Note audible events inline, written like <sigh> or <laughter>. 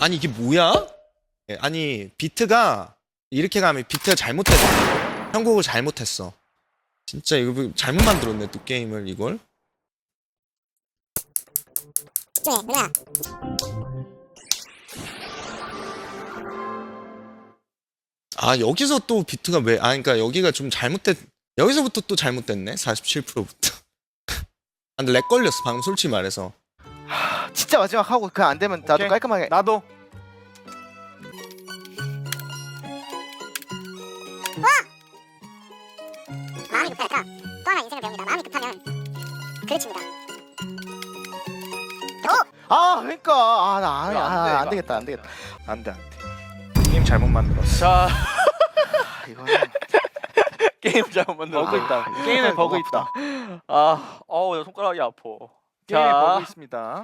아니 이게 뭐야? 예, 아니 비트가 이렇게 가면 비트가 잘못했어. 편곡을 잘못했어. 진짜 이거 뭐 잘못 만들었네 또 게임을 이걸. 누나야 아 여기서 또 비트가 왜? 아 그러니까 여기가 좀 잘못됐. 여기서부터 또 잘못됐네. 47%부터. <laughs> 아, 근데 렉 걸렸어 방금 솔직히 말해서. 진짜 마지막 하고 그냥 안 되면 나도 오케이. 깔끔하게. 나도. 마음이 급하니까 또 하나 인생을 배웁니다. 마음이 급하면 그르칩니다. 아 그러니까. 아나 아, 이거 안 돼, 아, 이거 안 되겠다 안 되겠다. 안돼 안돼. 게임 잘못 만들었어. 자. 아, 이거는 <laughs> 게임 잘못 만들었어. 버그 있다. 게임에 버그 있다. 아 어우 나 손가락이 아파. 게임에 자. 버그 있습니다